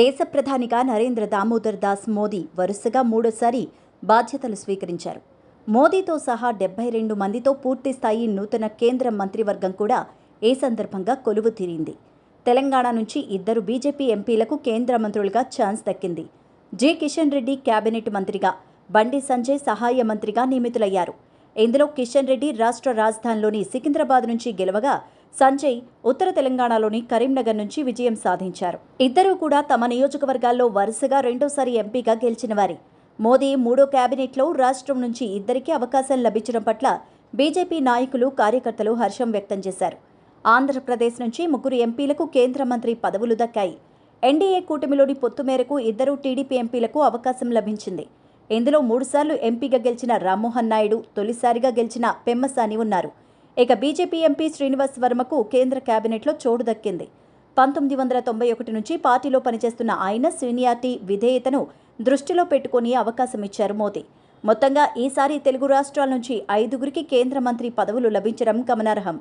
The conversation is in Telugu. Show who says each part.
Speaker 1: దేశ ప్రధానిగా నరేంద్ర దామోదర్ దాస్ మోదీ వరుసగా మూడోసారి బాధ్యతలు స్వీకరించారు. మోదీతో సహా డెబ్బై రెండు మందితో పూర్తి స్థాయి నూతన కేంద్ర మంత్రివర్గం కూడా ఏ సందర్భంగా కొలువు తీరింది? తెలంగాణ నుంచి ఇద్దరు బీజేపీ ఎంపీలకు కేంద్ర మంత్రులుగా ఛాన్స్ దక్కింది. జి. కిషన్ రెడ్డి కేబినెట్ మంత్రిగా బండి సంజయ్ సహాయ మంత్రిగా నియమితులయ్యారు. ఇందులో కిషన్ రెడ్డి రాష్ట్ర రాజధానిలోని సికింద్రాబాద్ నుంచి గెలవగా సంజయ్ ఉత్తర తెలంగాణలోని కరీంనగర్ నుంచి విజయం సాధించారు. ఇద్దరూ కూడా తమ నియోజకవర్గాల్లో వరుసగా రెండోసారి ఎంపీగా గెలిచిన వారి. మోదీ మూడో కేబినెట్లో రాష్ట్రం నుంచి ఇద్దరికీ అవకాశం లభించడం పట్ల బీజేపీ నాయకులు కార్యకర్తలు హర్షం వ్యక్తం చేశారు. ఆంధ్రప్రదేశ్ నుంచి ముగ్గురు ఎంపీలకు కేంద్ర మంత్రి పదవులు దక్కాయి. ఎన్డీఏ కూటమిలోని పొత్తు మేరకు ఇద్దరు టీడీపీ ఎంపీలకు అవకాశం లభించింది. ఇందులో మూడుసార్లు ఎంపీగా గెలిచిన రామ్మోహన్ నాయుడు తొలిసారిగా గెలిచిన పెమ్మసాని ఉన్నారు. ఇక బీజేపీ ఎంపీ శ్రీనివాస్ వర్మకు కేంద్ర కేబినెట్లో చోటు దక్కింది. పంతొమ్మిది వందల తొంభై ఒకటి నుంచి పార్టీలో పనిచేస్తున్న ఆయన సీనియార్టీ విధేయతను దృష్టిలో పెట్టుకుని అవకాశం ఇచ్చారు మోదీ. మొత్తంగా ఈసారి తెలుగు రాష్ట్రాల నుంచి ఐదుగురికి కేంద్ర మంత్రి పదవులు లభించడం గమనార్హం.